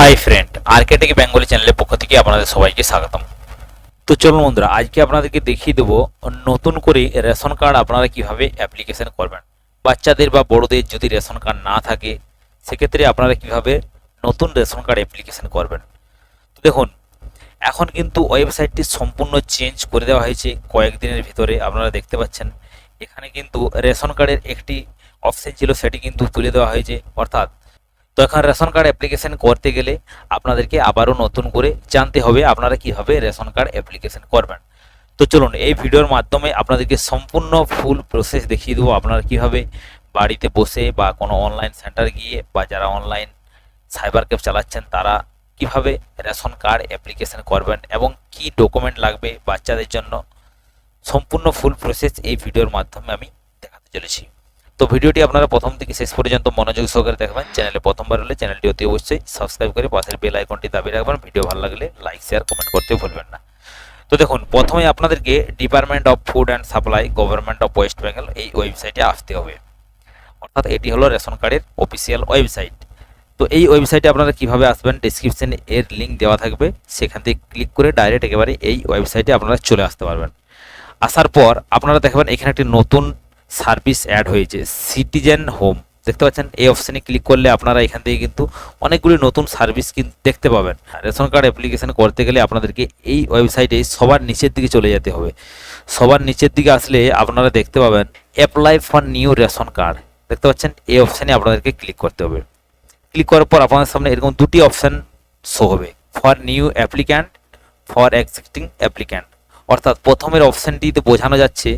Hi friend আর্কেটেক Bengali চ্যানেলের পক্ষ থেকে আপনাদের সবাইকে স্বাগতম। তো চলুন বন্ধুরা, আজকে আপনাদেরকে দেখিয়ে দেবো নতুন করে রেশন কার্ড আপনারা কীভাবে অ্যাপ্লিকেশন করবেন। বাচ্চাদের বা বড়দের যদি রেশন কার্ড না থাকে, সেক্ষেত্রে আপনারা কীভাবে নতুন রেশন কার্ড অ্যাপ্লিকেশন করবেন। তো দেখুন, এখন কিন্তু ওয়েবসাইটটি সম্পূর্ণ চেঞ্জ করে দেওয়া হয়েছে কয়েকদিনের ভিতরে, আপনারা দেখতে পাচ্ছেন। এখানে কিন্তু রেশন কার্ডের একটি অপশন ছিল, সেটি কিন্তু তুলে দেওয়া হয়েছে। অর্থাৎ তো এখন রেশন কার্ড অ্যাপ্লিকেশন করতে গেলে আপনাদেরকে আবারও নতুন করে জানতে হবে আপনারা কীভাবে রেশন কার্ড অ্যাপ্লিকেশন করবেন। তো চলুন, এই ভিডিওর মাধ্যমে আপনাদেরকে সম্পূর্ণ ফুল প্রসেস দেখিয়ে দেবো আপনারা কীভাবে বাড়িতে বসে বা কোনো অনলাইন সেন্টার গিয়ে বা যারা অনলাইন সাইবার ক্যাব চালাচ্ছেন তারা কীভাবে রেশন কার্ড অ্যাপ্লিকেশন করবেন এবং কি ডকুমেন্ট লাগবে বাচ্চাদের জন্য। সম্পূর্ণ ফুল প্রসেস এই ভিডিওর মাধ্যমে আমি দেখাতে চলেছি। তো ভিডিওটি আপনারা প্রথম থেকে শেষ পর্যন্ত মনোযোগ সহকারে দেখবেন। চ্যানেলে প্রথমবার হলে চ্যানেলটি অতি অবশ্যই সাবস্ক্রাইব করে পাশের বেল আইকনটি দাবি রাখবেন। ভিডিও ভালো লাগলে লাইক শেয়ার কমেন্ট করতে ভুলবেন না। তো দেখুন, প্রথমে আপনাদেরকে department of food and supply government of West Bengal এই ওয়েবসাইটে আসতে হবে। অর্থাৎ এটি হলো রেশন কার্ডের অফিসিয়াল ওয়েবসাইট তো এই ওয়েবসাইটে আপনারা কীভাবে আসবেন ডিসক্রিপশনে এর লিঙ্ক দেওয়া থাকবে। সেখান থেকে ক্লিক করে ডাইরেক্ট একেবারে এই ওয়েবসাইটে আপনারা চলে আসতে পারবেন। আসার পর আপনারা দেখবেন এখানে একটি নতুন সার্ভিস অ্যাড হয়েছে, সিটিজেন হোম। দেখতে পাচ্ছেন, এই অপশানে ক্লিক করলে আপনারা এখান থেকে কিন্তু অনেকগুলি নতুন সার্ভিস দেখতে পাবেন। রেশন কার্ড অ্যাপ্লিকেশন করতে গেলে আপনাদেরকে এই ওয়েবসাইটে সবার নিচের দিকে চলে যেতে হবে। সবার নিচের দিকে আসলে আপনারা দেখতে পাবেন, apply for new ration card. দেখতে পাচ্ছেন, এই অপশানে আপনাদেরকে ক্লিক করতে হবে। ক্লিক করার পর আপনাদের সামনে এরকম দুটি অপশান শো হবে for new applicant for existing applicant অর্থাৎ প্রথমের অপশানটিতে বোঝানো যাচ্ছে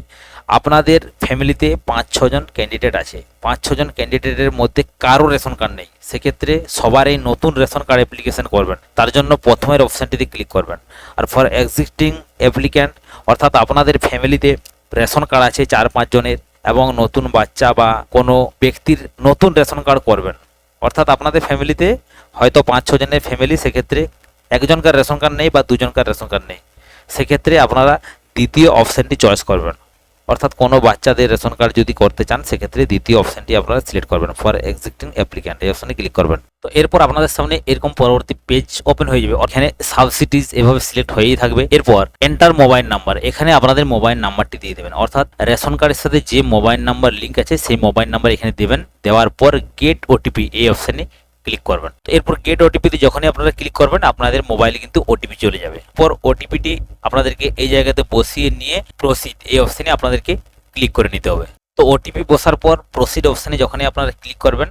আপনাদের ফ্যামিলিতে পাঁচ ছজন ক্যান্ডিডেট আছে। পাঁচ ছজন ক্যান্ডিডেটের মধ্যে কারও রেশন কার্ড নেই। সেক্ষেত্রে সবার এই নতুন রেশন কার্ড অ্যাপ্লিকেশন করবেন। তার জন্য প্রথমের অপশানটিতে ক্লিক করবেন। আর ফর এক্সিস্টিং অ্যাপ্লিক্যান্ট অর্থাৎ আপনাদের ফ্যামিলিতে রেশন কার্ড আছে চার পাঁচ জনের এবং নতুন বাচ্চা বা কোনো ব্যক্তির নতুন রেশন কার্ড করবেন। অর্থাৎ আপনাদের ফ্যামিলিতে হয়তো পাঁচ ছ জনের ফ্যামিলি, সেক্ষেত্রে একজনকার রেশন কার্ড নেই বা দুজনকার রেশন কার্ড নেই। সেক্ষেত্রে আপনারা দ্বিতীয় অপশানটি চয়েস করবেন। অর্থাৎ কোনো বাচ্চাদের রেশন কার্ড যদি করতে চান, সেক্ষেত্রে দ্বিতীয় অপশানটি আপনারা সিলেক্ট করবেন ফর এক্সিস্টিং অ্যাপ্লিক্যান্ট এই অপশানে ক্লিক করবেন। তো এরপর আপনাদের সামনে এরকম পরবর্তী পেজ ওপেন হয়ে যাবে। এখানে সাবসিডিজ এভাবে সিলেক্ট হয়েই থাকবে। এরপর এন্টার মোবাইল নাম্বার এখানে আপনাদের মোবাইল নাম্বারটি দিয়ে দেবেন। অর্থাৎ রেশন কার্ডের সাথে যে মোবাইল নাম্বার লিঙ্ক আছে, সেই মোবাইল নাম্বার এখানে দেবেন। দেওয়ার পর গেট ওটিপি এই অপশানে ক্লিক করবেন। তো এরপর গেট ওটিপিতে যখনই আপনারা ক্লিক করবেন, আপনাদের মোবাইলে কিন্তু ওটিপি চলে যাবে। পর ওটিপিটি আপনাদেরকে এই জায়গাতে বসিয়ে নিয়ে প্রসিড এই অপশানে আপনাদেরকে ক্লিক করে নিতে হবে। তো ওটিপি বসার পর প্রসিড অপশানে যখনই আপনারা ক্লিক করবেন,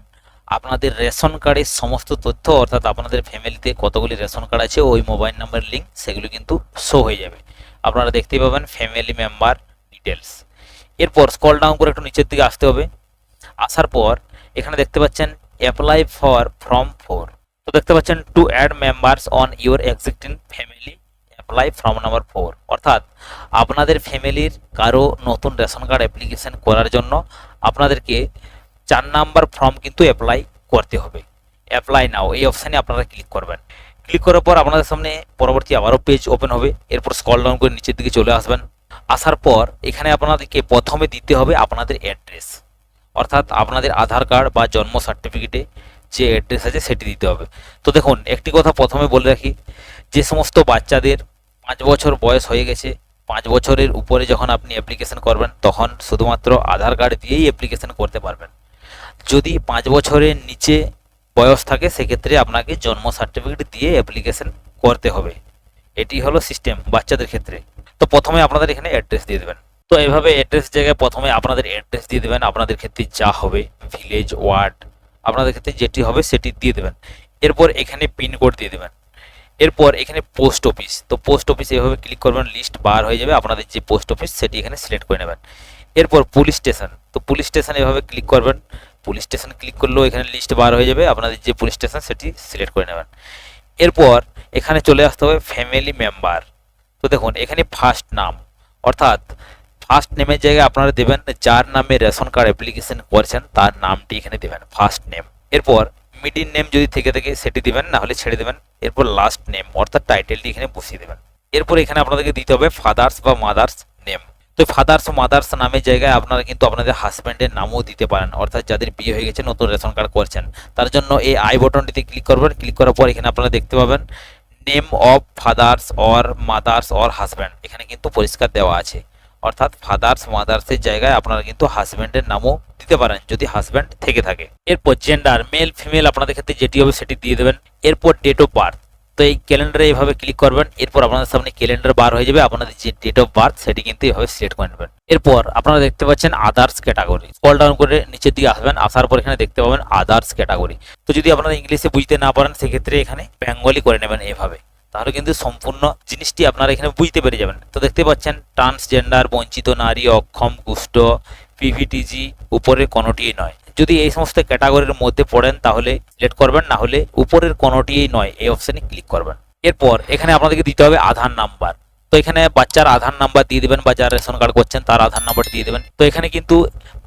আপনাদের রেশন কার্ডের সমস্ত তথ্য, অর্থাৎ আপনাদের ফ্যামিলিতে কতগুলি রেশন কার্ড আছে, ওই মোবাইল নাম্বার লিঙ্ক সেগুলো কিন্তু শো হয়ে যাবে। আপনারা দেখতেই পাবেন ফ্যামিলি মেম্বার ডিটেলস এরপর স্কল ডাউন করে একটু নিচের দিকে আসতে হবে। আসার পর এখানে দেখতে পাচ্ছেন অ্যাপ্লাই ফর ফর্ম ফোর তো দেখতে পাচ্ছেন to add members on your existing family apply form number four অর্থাৎ, আপনাদের ফ্যামিলির কারও নতুন রেশন কার্ড অ্যাপ্লিকেশন করার জন্য আপনাদেরকে চার নাম্বার ফর্ম কিন্তু অ্যাপ্লাই করতে হবে। অ্যাপ্লাই নাও এই অপশানে আপনারা ক্লিক করবেন। ক্লিক করার পর আপনাদের সামনে পরবর্তী আবারও পেজ ওপেন হবে। এরপর স্কল ডাউন করে নিচের দিকে চলে আসবেন। আসার পর এখানে আপনাদেরকে প্রথমে দিতে হবে আপনাদের অ্যাড্রেস অর্থাৎ আপনাদের আধার কার্ড বা জন্ম সার্টিফিকেটে যে অ্যাড্রেস আছে সেটি দিতে হবে। তো দেখুন, একটি কথা প্রথমে বলে রাখি, যে সমস্ত বাচ্চাদের পাঁচ বছর বয়স হয়ে গেছে, পাঁচ বছরের উপরে যখন আপনি অ্যাপ্লিকেশন করবেন, তখন শুধুমাত্র আধার কার্ড দিয়েই অ্যাপ্লিকেশন করতে পারবেন। যদি পাঁচ বছরের নিচে বয়স থাকে, সেক্ষেত্রে আপনাকে জন্ম সার্টিফিকেট দিয়ে অ্যাপ্লিকেশন করতে হবে। এটি হলো সিস্টেম বাচ্চাদের ক্ষেত্রে। তো প্রথমে আপনাদের এখানে অ্যাড্রেস দিয়ে দেবেন। তো এভাবে অ্যাড্রেস জায়গায় প্রথমে আপনাদের অ্যাড্রেস দিয়ে দেবেন, আপনাদের ক্ষেত্রে যা হবে ভিলেজ ওয়ার্ড আপনাদের ক্ষেত্রে যেটি হবে সেটি দিয়ে দেবেন। এরপর এখানে পিনকোড দিয়ে দেবেন। এরপর এখানে পোস্ট অফিস তো পোস্ট অফিস এভাবে ক্লিক করবেন লিস্ট বার হয়ে যাবে, আপনাদের যে পোস্ট অফিস সেটি এখানে সিলেক্ট করে নেবেন। এরপর পুলিশ স্টেশন তো পুলিশ স্টেশন এভাবে ক্লিক করবেন। পুলিশ স্টেশন ক্লিক করলেও এখানে লিস্ট বার হয়ে যাবে, আপনাদের যে পুলিশ স্টেশন সেটি সিলেক্ট করে নেবেন। এরপর এখানে চলে আসতে হবে ফ্যামিলি মেম্বার তো দেখুন এখানে ফার্স্ট নাম অর্থাৎ ফার্স্ট নেমের জায়গায় আপনারা দেবেন যার নামে রেশন কার্ড অ্যাপ্লিকেশন করছেন, তার নামটি এখানে দেবেন ফার্স্ট নেম এরপর মিডিল নেম যদি থেকে থাকে, সেটি দিবেন, না হলে ছেড়ে দেবেন। এরপর লাস্ট নেম অর্থাৎ টাইটেলটি এখানে বসিয়ে দেবেন। এরপর এখানে আপনাদেরকে দিতে হবে ফাদার্স বা মাদার্স নেম তো ফাদার্স ও মাদার্স নামের জায়গায় আপনারা কিন্তু আপনাদের হাজব্যান্ডের নামও দিতে পারেন, অর্থাৎ যাদের বিয়ে হয়ে গেছে, নতুন রেশন কার্ড করছেন। তার জন্য এই আই বটনটিতে ক্লিক করবেন ক্লিক করার পর এখানে আপনারা দেখতে পাবেন name of father's or mother's or husband এখানে কিন্তু পরিষ্কার দেওয়া আছে। অর্থাৎ ফাদার্স মাদার্সের জায়গায় আপনারা কিন্তু হাজব্যান্ডের নামও দিতে পারেন যদি হাজব্যান্ড থেকে থাকে। এরপর জেন্ডার মেল ফিমেল আপনাদের ক্ষেত্রে যেটি হবে সেটি দিয়ে দেবেন। এরপর ডেট অফ বার্থ তো এই ক্যালেন্ডারে এইভাবে ক্লিক করবেন। এরপর আপনাদের সামনে ক্যালেন্ডার বার হয়ে যাবে। আপনাদের যে ডেট অফ বার্থ সেটি কিন্তু এইভাবে সিলেক্ট করে নেবেন। এরপর আপনারা দেখতে পাচ্ছেন আদার্স ক্যাটাগরি স্ক্রল ডাউন করে নিচের দিকে আসবেন। আসার পর এখানে দেখতে পাবেন আদার্স ক্যাটাগরি তো যদি আপনারা ইংলিশে বুঝতে না পারেন, সেক্ষেত্রে এখানে বেঙ্গলি করে নেবেন এভাবে তাহলে কিন্তু সম্পূর্ণ জিনিসটি আপনারা এখানে বুঝতে পেরে যাবেন। তো দেখতে পাচ্ছেন ট্রান্সজেন্ডার বঞ্চিত নারী, অক্ষম, কুষ্ঠ পিভিটিজি উপরের কোনোটিই নয়। যদি এই সমস্ত ক্যাটাগরির মধ্যে পড়েন তাহলে লেট করবেন না হলে উপরের কোনোটিই নয়। এই অপশানে ক্লিক করবেন। এরপর এখানে আপনাদেরকে দিতে হবে আধার নাম্বার। তো এখানে বাচ্চার আধার নাম্বার দিয়ে দেবেন বা যার রেশন কার্ড করছেন তার আধার নাম্বার দিয়ে দেবেন। তো এখানে কিন্তু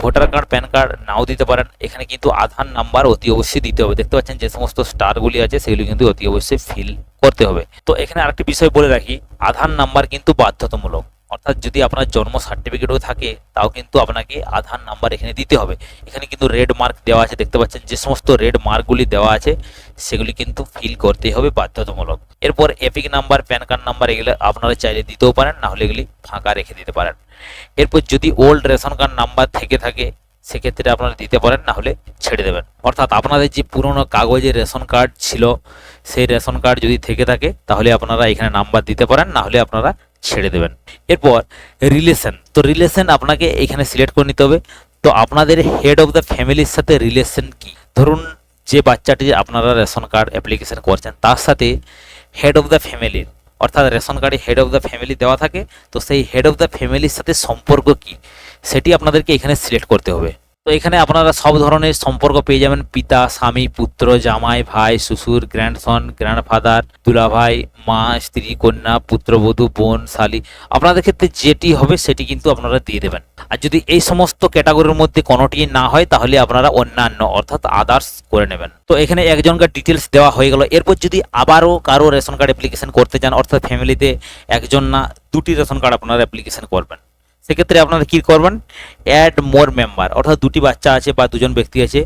ভোটার কার্ড, প্যান কার্ড নাও দিতে পারেন। এখানে কিন্তু আধার নাম্বার অতি অবশ্যই দিতে হবে। দেখতে পাচ্ছেন যে সমস্ত স্টারগুলি আছে, সেগুলি কিন্তু অতি অবশ্যই ফিল করতে হবে। তো এখানে আরেকটি বিষয় বলে রাখি, আধার নাম্বার কিন্তু বাধ্যতামূলক। অর্থাৎ যদি আপনার জন্ম সার্টিফিকেটও থাকে, তাও কিন্তু আপনাকে আধার নাম্বার এখানে দিতে হবে। এখানে কিন্তু রেড মার্ক দেওয়া আছে, দেখতে পাচ্ছেন যে সমস্ত রেড মার্কগুলি দেওয়া আছে, সেগুলি কিন্তু ফিল করতেই হবে বাধ্যতামূলক। এরপর EPIC number PAN card number এগুলো আপনারা চাইলে দিতেও পারেন, না হলে এগুলি ফাঁকা রেখে দিতে পারেন। এরপর যদি ওল্ড রেশন কার্ড নাম্বার থেকে থাকে, সেক্ষেত্রে আপনারা দিতে পারেন, না হলে ছেড়ে দেবেন। অর্থাৎ আপনাদের যে পুরনো কাগজে রেশন কার্ড ছিল, সেই রেশন কার্ড যদি থেকে থাকে, তাহলে আপনারা এখানে নাম্বার দিতে পারেন, না হলে আপনারা ছেড়ে দেবেন। এরপর রিলেশন তো রিলেশন আপনাকে এখানে সিলেক্ট করে নিতে হবে। তো আপনাদের হেড অফ দ্য ফ্যামিলির সাথে রিলেশন কি? ধরুন যে বাচ্চাটি আপনারা রেশন কার্ড অ্যাপ্লিকেশন করছেন, তার সাথে হেড অফ দ্য ফ্যামিলির অর্থাৎ রেশন কার্ডে হেড অফ দ্য ফ্যামিলি দেওয়া থাকে, তো সেই হেড অফ দ্য ফ্যামিলির সাথে সম্পর্ক কি? সেটি আপনাদেরকে এখানে সিলেক্ট করতে হবে। তো এখানে আপনারা সব ধরনের সম্পর্ক পেয়ে যাবেন। পিতা, স্বামী, পুত্র, জামাই, ভাই, শ্বশুর গ্র্যান্ডসন গ্র্যান্ডফাদার দুলাভাই, মা, স্ত্রী, কন্যা, পুত্রবধূ, বোন, শালি। আপনাদের ক্ষেত্রে যেটি হবে সেটি কিন্তু আপনারা দিয়ে দেবেন। আর যদি এই সমস্ত ক্যাটাগরির মধ্যে কোনোটি না হয়, তাহলে আপনারা অন্যান্য, অর্থাৎ আদার্স করে নেবেন। তো এখানে একজনকার ডিটেলস দেওয়া হয়ে গেল। এরপর যদি আবারও কারও রেশন কার্ড অ্যাপ্লিকেশন করতে চান, অর্থাৎ ফ্যামিলিতে একজন না, দুটি রেশন কার্ড আপনারা অ্যাপ্লিকেশন করবেন। সেক্ষেত্রে আপনারা কি করবেন? অ্যাড মোর মেম্বার অর্থাৎ দুটি বাচ্চা আছে বা দুজন ব্যক্তি আছে,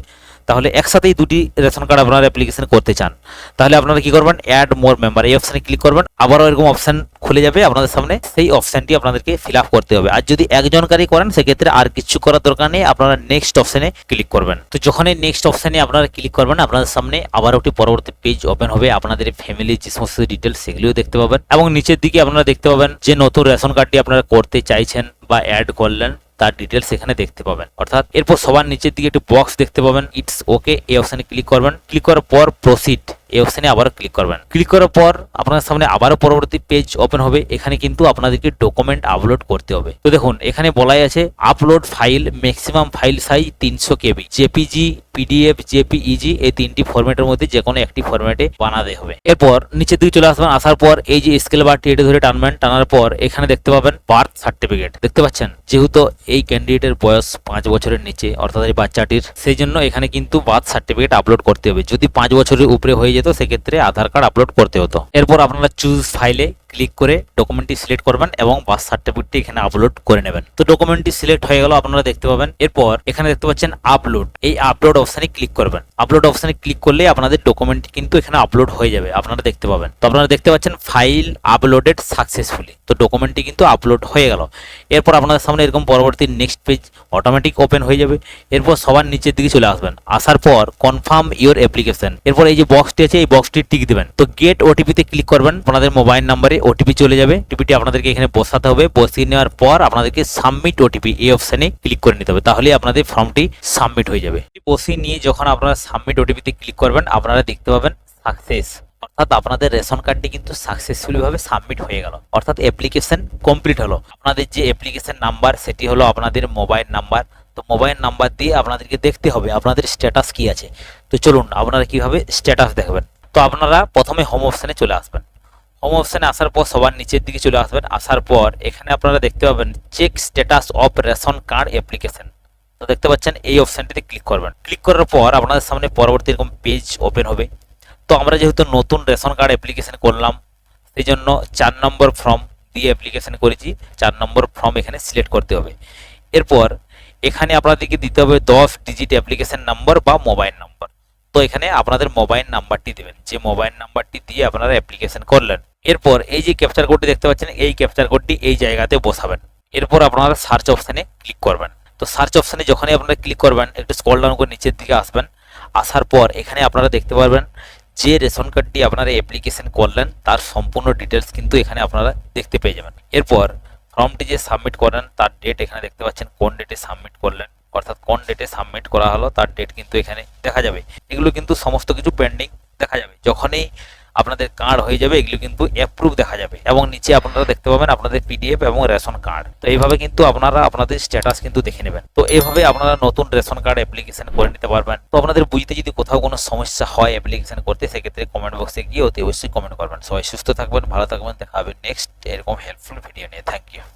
তাহলে একসাথেই দুটি রেশন কার্ড আপনারা অ্যাপ্লিকেশন করতে চান। তাহলে আপনারা কি করবেন? অ্যাড মোর মেম্বার এই অপশানে ক্লিক করবেন, আবারও এরকম অপশান খুলে যাবে আপনাদের সামনে, সেই অপশানটি আপনাদেরকে ফিল করতে হবে। আর যদি একজনকারই করেন, সেক্ষেত্রে আর কিছু করার দরকার নেই, আপনারা নেক্সট অপশানে ক্লিক করবেন। তো যখনই নেক্সট অপশানে আপনারা ক্লিক করবেন, আপনাদের সামনে আবার একটি পরবর্তী পেজ ওপেন হবে, আপনাদের ফ্যামিলির যে সমস্ত ডিটেলস সেগুলিও দেখতে পাবেন, এবং নিচের দিকে আপনারা দেখতে পাবেন যে নতুন রেশন কার্ডটি আপনারা করতে চাইছেন। বা অ্যাড করলেন, তার ডিটেলস এখানে দেখতে পাবেন। অর্থাৎ এরপর সবার নিচের দিকে একটি বক্স দেখতে পাবেন ইটস ওকে এই অপশানে ক্লিক করবেন। ক্লিক করার পর প্রসিড এই অপশানে আবারও ক্লিক করবেন। ক্লিক করার পর আপনার সামনে আবারও পরবর্তী পেজ ওপেন হবে। এখানে কিন্তু আপনাদেরকে ডকুমেন্ট আপলোড করতে হবে। তো দেখুন, এখানে বলাই আছে upload file maximum file size তিনশো কেবি। জেপিজি, পিডিএফ, জেপিইজি এই তিনটি ফরম্যাটের মধ্যে যে কোনো একটি ফরম্যাটে বানাতে হবে। এরপর নিচে দিকে চলে আসবেন। আসার পর এই যে স্কেল বারটি এটি ধরে টানবেন, টানার পর এখানে দেখতে পাবেন বার্থ সার্টিফিকেট দেখতে পাচ্ছেন? যেহেতু এই ক্যান্ডিডেটের বয়স পাঁচ বছরের নিচে, অর্থাৎ এই বাচ্চাটির, সেই জন্য এখানে কিন্তু বার্থ সার্টিফিকেট আপলোড করতে হবে। যদি পাঁচ বছরের উপরে হয়ে যেত সেক্ষেত্রে আধার কার্ড আপলোড করতে হতো। এরপর আপনারা চুজ ফাইলে ক্লিক করে ডকুমেন্টটি সিলেক্ট করবেন এবং বার্থ সার্টিফিকেটটি এখানে আপলোড করে নেবেন। তো ডকুমেন্টটি সিলেক্ট হয়ে গেল, আপনারা দেখতে পাবেন। এরপর এখানে দেখতে পাচ্ছেন আপলোড এই আপলোড অপশানে ক্লিক করবেন। আপলোড অপশানে ক্লিক করলে আপনাদের ডকুমেন্টটি কিন্তু এখানে আপলোড হয়ে যাবে, আপনারা দেখতে পাবেন। তো আপনারা দেখতে পাচ্ছেন ফাইল আপলোডেড সাকসেসফুলি তো ডকুমেন্টটি কিন্তু আপলোড হয়ে গেল। এরপর আপনাদের সামনে এরকম পরবর্তী নেক্সট পেজ অটোমেটিক ওপেন হয়ে যাবে। এরপর সবার নিচের দিকে চলে আসবেন। আসার পর কনফার্ম ইওর অ্যাপ্লিকেশন এরপর এই যে বক্সটি আছে, এই বক্সটি টিক দিবেন। তো গেট ওটিপিতে ক্লিক করবেন। আপনাদের মোবাইল নাম্বারে ওটিপি চলে যাবে। টিপিটি আপনাদেরকে এখানে বসাতে হবে। বসিয়ে নেওয়ার পর আপনাদেরকে সাবমিট ওটিপি এই অপশানে ক্লিক করে নিতে হবে। তাহলে আপনাদের ফর্মটি সাবমিট হয়ে যাবে। বসিয়ে নিয়ে যখন আপনারা সাবমিট ওটিপিতে ক্লিক করবেন, আপনারা দেখতে পাবেন সাকসেস অর্থাৎ আপনাদের রেশন কার্ডটি কিন্তু সাকসেসফুলি ভাবে সাবমিট হয়ে গেল। অর্থাৎ অ্যাপ্লিকেশন কমপ্লিট হলো। আপনাদের যে অ্যাপ্লিকেশন নাম্বার সেটি হলো আপনাদের মোবাইল নাম্বার তো মোবাইল নাম্বার দিয়ে আপনাদেরকে দেখতে হবে আপনাদের স্ট্যাটাস কি আছে। তো চলুন, আপনারা কীভাবে স্ট্যাটাস দেখবেন। তো আপনারা প্রথমে হোম অপশানে চলে আসবেন। হোম আসার পর সবার নিচের দিকে চলে আসবেন। আসার পর এখানে আপনারা দেখতে পাবেন check status of ration card application তো দেখতে পাচ্ছেন এই অপশানটিতে ক্লিক করবেন। ক্লিক করার পর আপনাদের সামনে পরবর্তী এরকম পেজ ওপেন হবে। তো আমরা যেহেতু নতুন রেশন কার্ড অ্যাপ্লিকেশন করলাম সেই জন্য চার নম্বর ফর্ম দিয়ে অ্যাপ্লিকেশন করেছি। চার নম্বর ফর্ম এখানে সিলেক্ট করতে হবে। এরপর এখানে আপনাদেরকে দিতে হবে দশ ডিজিট অ্যাপ্লিকেশন নাম্বার বা মোবাইল নাম্বার তো এখানে আপনাদের মোবাইল নাম্বারটি দেবেন। যে মোবাইল নাম্বারটি দিয়ে আপনারা অ্যাপ্লিকেশন করলেন এরপর এই যে ক্যাপচার কোডটি দেখতে পাচ্ছেন, এই ক্যাপচার কোডটি এই জায়গাতে বসাবেন। এরপর আপনারা সার্চ অপশানে ক্লিক করবেন। তো সার্চ অপশানে যখনই আপনারা ক্লিক করবেন, একটু স্কল ডাউন করে নিচের দিকে আসবেন। আসার পর এখানে আপনারা দেখতে পারবেন যে রেশন কার্ডটি আপনারা অ্যাপ্লিকেশন করলেন, তার সম্পূর্ণ ডিটেলস কিন্তু এখানে আপনারা দেখতে পেয়ে যাবেন। এরপর ফর্মটি যে সাবমিট করেন তার ডেট এখানে দেখতে পাচ্ছেন, কোন ডেটে সাবমিট করলেন। অর্থাৎ কোন ডেটে সাবমিট করা হলো, তার ডেট কিন্তু এখানে দেখা যাবে। এগুলো কিন্তু সমস্ত কিছু পেন্ডিং দেখা যাবে। যখনই আপনাদের কার্ড হয়ে যাবে, এগুলো কিন্তু অ্যাপ্রুভ দেখা যাবে। এবং নিচে আপনারা দেখতে পাবেন আপনাদের পিডিএফ এবং রেশন কার্ড তো এইভাবে কিন্তু আপনারা আপনাদের স্ট্যাটাস কিন্তু দেখে নেবেন। তো এইভাবে আপনারা নতুন রেশন কার্ড অ্যাপ্লিকেশন করে নিতে পারবেন। তো আপনাদের বুঝতে যদি কোথাও কোনো সমস্যা হয় অ্যাপ্লিকেশন করতে, সেক্ষেত্রে কমেন্ট বক্সে গিয়ে অতি অবশ্যই কমেন্ট করবেন। সবাই সুস্থ থাকবেন, ভালো থাকবেন, দেখা হবে নেক্সট এরকম হেল্পফুল ভিডিও নিয়ে। Thank you